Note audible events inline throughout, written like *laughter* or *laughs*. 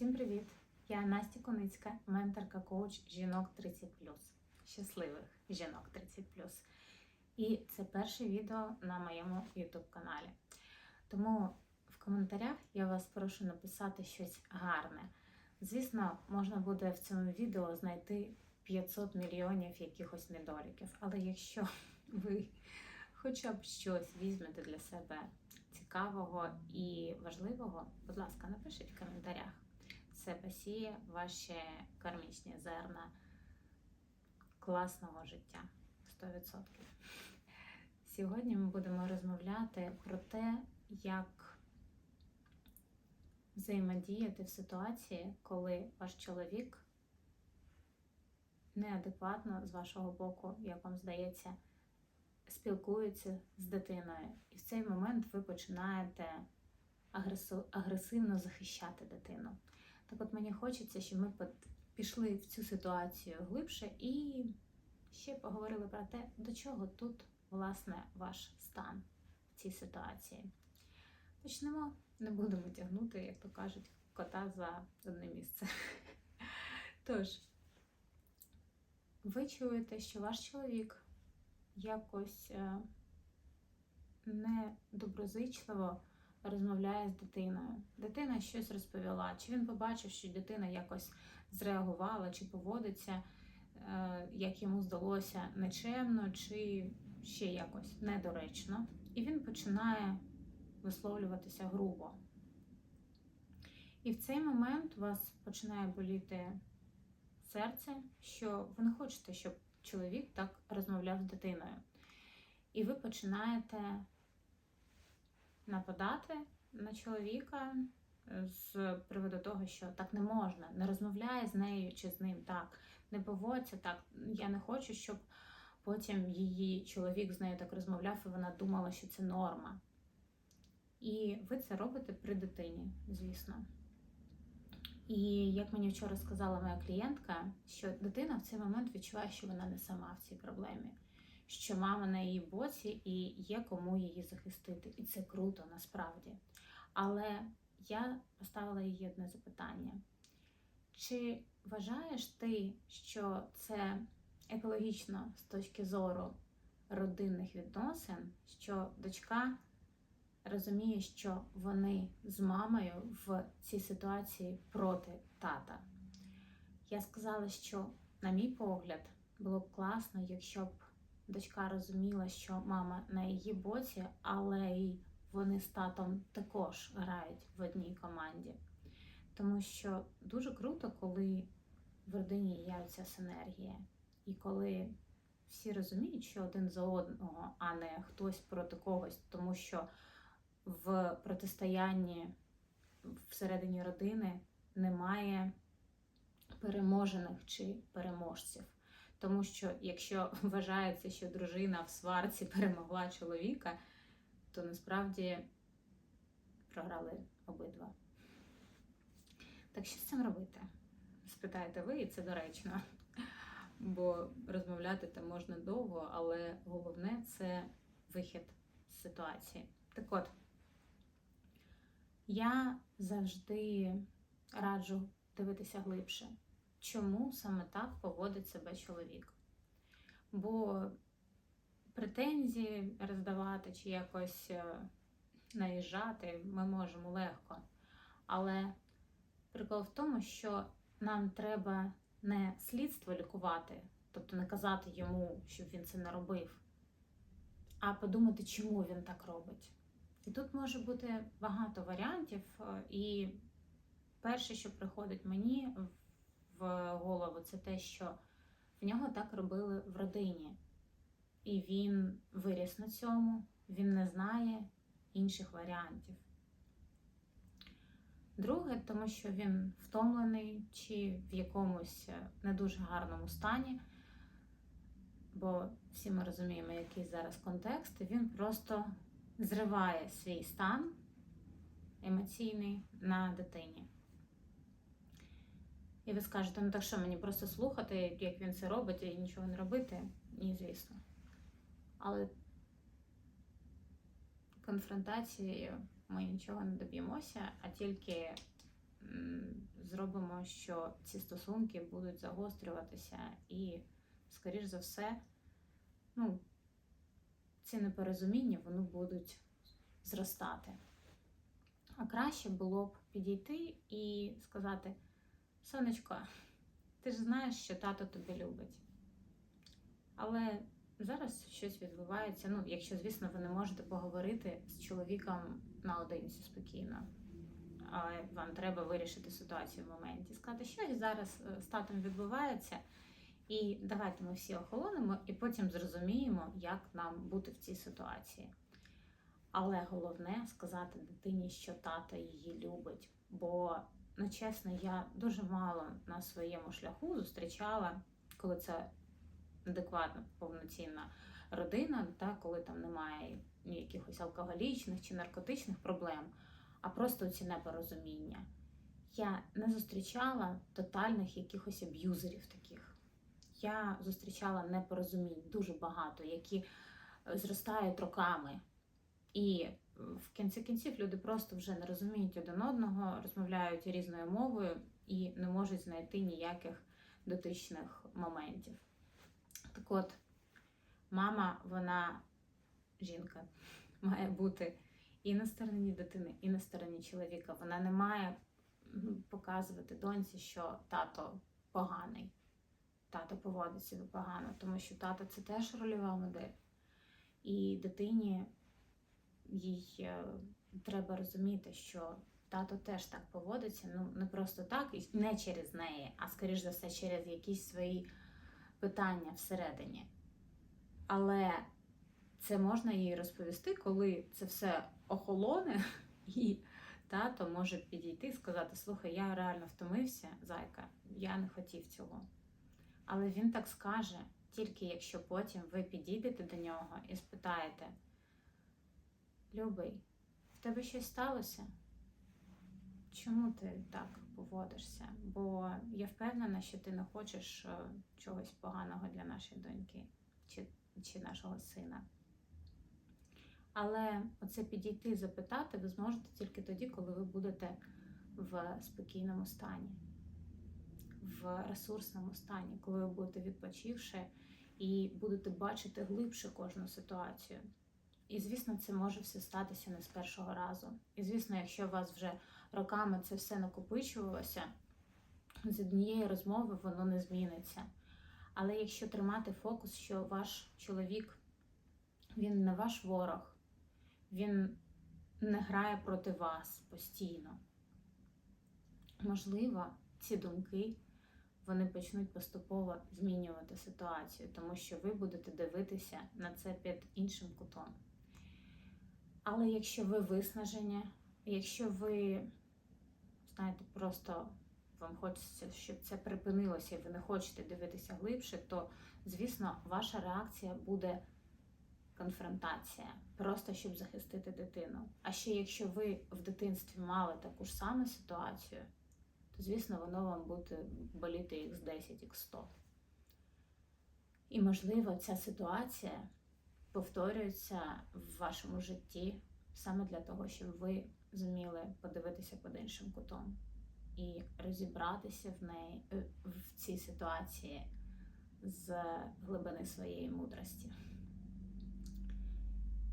Всім привіт! Я Настя Коницька, менторка коуч жінок 30 щасливих жінок 30 І це перше відео на моєму YouTube каналі. Тому в коментарях я вас прошу написати щось гарне. Звісно, можна буде в цьому відео знайти 500 мільйонів якихось недоліків, але якщо *laughs* ви хоча б щось візьмете для себе цікавого і важливого, будь ласка, напишіть в коментарях. Це посіє ваші кармічні зерна класного життя 100%. Сьогодні ми будемо розмовляти про те, як взаємодіяти в ситуації, коли ваш чоловік неадекватно з вашого боку, як вам здається, спілкується з дитиною. І в цей момент ви починаєте агресивно захищати дитину. Так от мені хочеться, щоб ми пішли в цю ситуацію глибше і ще поговорили про те, до чого тут, власне, ваш стан в цій ситуації. Почнемо, не будемо тягнути, як то кажуть, кота за одне місце. *laughs* Тож, ви чуєте, що ваш чоловік якось е, недоброзичливо розмовляє з дитиною. Дитина щось розповіла, чи він побачив, що дитина якось зреагувала, чи поводиться, е, як йому здалося, нечемно, чи ще якось недоречно. І він починає висловлюватися грубо. І в цей момент у вас починає боліти серце, що ви не хочете, щоб чоловік так розмовляв з дитиною. І ви починаєте нападати на чоловіка е, з приводу того, що так не можна, не розмовляє з нею чи з ним так, не поводься так. Я не хочу, щоб потім її чоловік з нею так розмовляв, і вона думала, що це норма. І ви це робите при дитині, звісно. І як мені вчора сказала моя клієнтка, що дитина в цей момент відчуває, що вона не сама в цій проблемі що мама на її боці і є кому її захистити. І це круто насправді. Але я поставила їй одне запитання: чи вважаєш ти, що це екологічно з точки зору родинних відносин, що дочка розуміє, що вони з мамою в цій ситуації проти тата? Я сказала, що, на мій погляд, було б класно, якщо б дочка розуміла, що мама на її боці, але й вони з татом також грають в одній команді. Тому що дуже круто, коли в родині є ця синергія, і коли всі розуміють, що один за одного, а не хтось проти когось, тому що в протистоянні всередині родини немає переможених чи переможців. Тому що якщо *laughs* вважається, що дружина в сварці перемогла чоловіка, то насправді програли обидва. Так що з цим робити? Спитаєте ви, і це доречно. *laughs* Бо розмовляти там можна довго, але головне це вихід з ситуації. Так от, я завжди раджу дивитися глибше чому саме так поводить себе чоловік. Бо претензії роздавати чи якось е, наїжджати ми можемо легко. Але прикол в тому, що нам треба не слідство лікувати, тобто не казати йому, щоб він це не робив, а подумати, чому він так робить. І тут може бути багато варіантів. Е, і перше, що приходить мені в голову, це те, що в нього так робили в родині. І він виріс на цьому, він не знає інших варіантів. Друге, тому що він втомлений чи в якомусь не дуже гарному стані, бо всі ми розуміємо, який зараз контекст, і він просто зриває свій стан емоційний на дитині. І ви скажете, ну так що мені просто слухати, як він це робить, і нічого не робити? Ні, звісно. Але конфронтацією ми нічого не доб'ємося, а тільки зробимо, що ці стосунки будуть загострюватися, і, скоріш за все, ну, ці непорозуміння вони будуть зростати. А краще було б підійти і сказати: Сонечко, ти ж знаєш, що тато тебе любить. Але зараз щось відбувається. Ну, якщо, звісно, ви не можете поговорити з чоловіком наодинці спокійно. Але вам треба вирішити ситуацію в моменті. Сказати, що зараз е, з татом відбувається, і давайте ми всі охолонемо, і потім зрозуміємо, як нам бути в цій ситуації. Але головне сказати дитині, що тато її любить. Бо, ну чесно, я дуже мало на своєму шляху зустрічала, коли це адекватна, повноцінна родина, та коли там немає якихось алкоголічних чи наркотичних проблем, а просто ці непорозуміння. Я не зустрічала тотальних якихось аб'юзерів таких. Я зустрічала непорозумінь дуже багато, які е, зростають роками. І в кінці кінців люди просто вже не розуміють один одного, розмовляють різною мовою і не можуть знайти ніяких дотичних моментів. Так от, мама, вона жінка, *laughs* має бути і на стороні дитини, і на стороні чоловіка. Вона не має показувати доньці, що тато поганий, тато поводить себе погано, тому що тато це теж рольова модель. І дитині їй е, треба розуміти, що тато теж так поводиться, ну не просто так, і не через неї, а скоріш за все через якісь свої питання всередині. Але це можна їй розповісти, коли це все охолоне, *laughs* і тато може підійти і сказати: Слухай, я реально втомився, зайка, я не хотів цього. Але він так скаже, тільки якщо потім ви підійдете до нього і спитаєте. Любий, в тебе щось сталося? Чому ти так поводишся? Бо я впевнена, що ти не хочеш е, чогось поганого для нашої доньки чи, чи нашого сина. Але оце підійти і запитати ви зможете тільки тоді, коли ви будете в спокійному стані, в ресурсному стані, коли ви будете відпочивши і будете бачити глибше кожну ситуацію. І, звісно, це може все статися не з першого разу. І, звісно, якщо у вас вже роками це все накопичувалося, з однієї розмови воно не зміниться. Але якщо тримати фокус, що ваш чоловік, він не ваш ворог, він не грає проти вас постійно. Можливо, ці думки вони почнуть поступово змінювати ситуацію, тому що ви будете дивитися на це під іншим кутом. Але якщо ви виснажені, якщо ви, знаєте, просто вам хочеться, щоб це припинилося, і ви не хочете дивитися глибше, то, звісно, ваша реакція буде конфронтація, просто щоб захистити дитину. А ще якщо ви в дитинстві мали таку ж саму ситуацію, то, звісно, воно вам буде боліти x10, x100. І, можливо, ця ситуація повторюється в вашому житті саме для того, щоб ви зуміли подивитися під іншим кутом і розібратися в неї е, в цій ситуації з глибини своєї мудрості.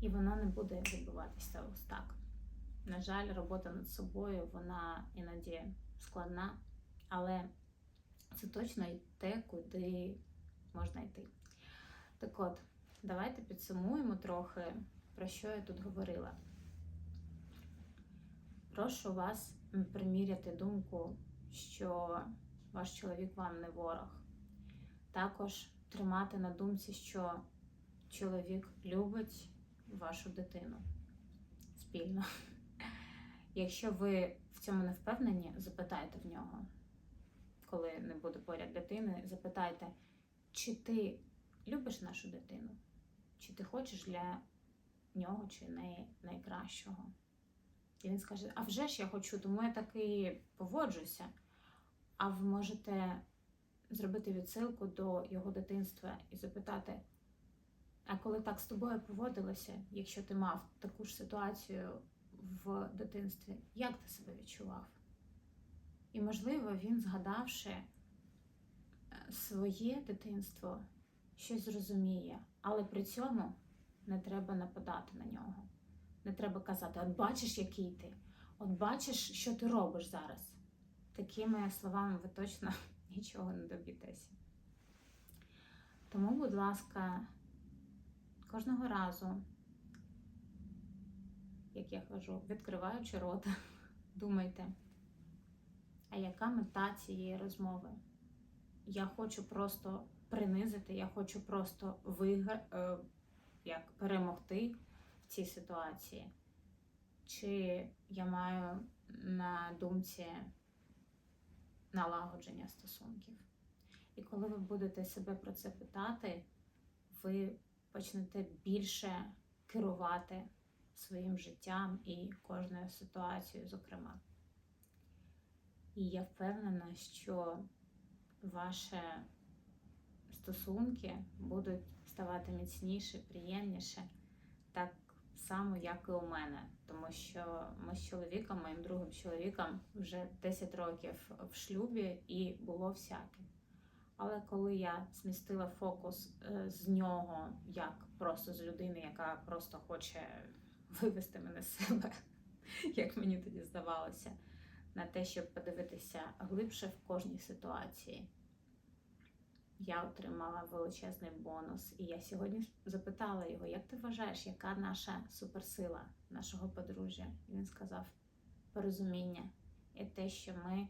І воно не буде відбуватися ось так. На жаль, робота над собою вона іноді складна, але це точно й те, куди можна йти. Так от, давайте підсумуємо трохи, про що я тут говорила. Прошу вас приміряти думку, що ваш чоловік вам не ворог. Також тримати на думці, що чоловік любить вашу дитину спільно. Якщо ви в цьому не впевнені, запитайте в нього, коли не буде поряд дитини, запитайте, чи ти любиш нашу дитину, чи ти хочеш для нього чи неї найкращого. І він скаже: А вже ж я хочу, тому я так і поводжуся. А ви можете зробити відсилку до його дитинства і запитати: а коли так з тобою поводилося, якщо ти мав таку ж ситуацію в дитинстві, як ти себе відчував? І, можливо, він, згадавши е, своє дитинство, щось зрозуміє, але при цьому не треба нападати на нього. Не треба казати, от бачиш, який ти, от бачиш, що ти робиш зараз. Такими словами ви точно *laughs* нічого не доб'єтеся. Тому, будь ласка, кожного разу, як я кажу, відкриваючи рота, *laughs* думайте, а яка мета цієї розмови? Я хочу просто принизити, я хочу просто вигра... е, як перемогти в цій ситуації. Чи я маю на думці налагодження стосунків? І коли ви будете себе про це питати, ви почнете більше керувати своїм життям і кожною ситуацією, зокрема. І я впевнена, що ваші стосунки будуть ставати міцніше, приємніше, так само, як і у мене. Тому що ми з чоловіком, моїм другим чоловіком, вже 10 років в шлюбі і було всяке. Але коли я змістила фокус е, з нього, як просто з людини, яка просто хоче вивести мене з себе, *laughs* як мені тоді здавалося, на те, щоб подивитися глибше в кожній ситуації, я отримала величезний бонус. І я сьогодні запитала його, як ти вважаєш, яка наша суперсила нашого подружжя? І він сказав порозуміння і те, що ми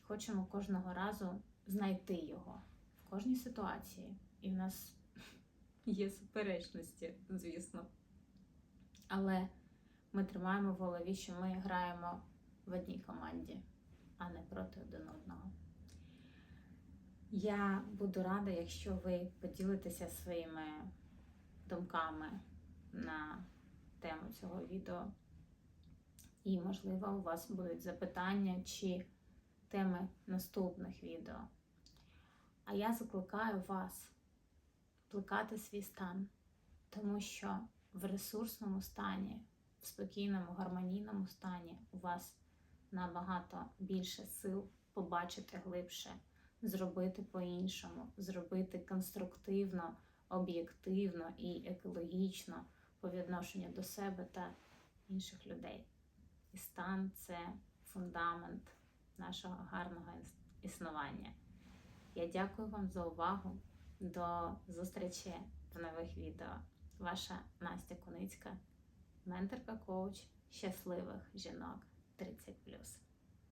хочемо кожного разу знайти його в кожній ситуації. І в нас *laughs* є суперечності, звісно. Але ми тримаємо в голові, що ми граємо в одній команді, а не проти один одного. Я буду рада, якщо ви поділитеся своїми думками на тему цього відео. І, можливо, у вас будуть запитання чи теми наступних відео. А я закликаю вас плекати свій стан, тому що в ресурсному стані, в спокійному, гармонійному стані у вас набагато більше сил побачити глибше, зробити по-іншому, зробити конструктивно, об'єктивно і екологічно по відношенню до себе та інших людей. І стан це фундамент нашого гарного існування. Я дякую вам за увагу. До зустрічі в нових відео. Ваша Настя Куницька, менторка коуч щасливих жінок 30+.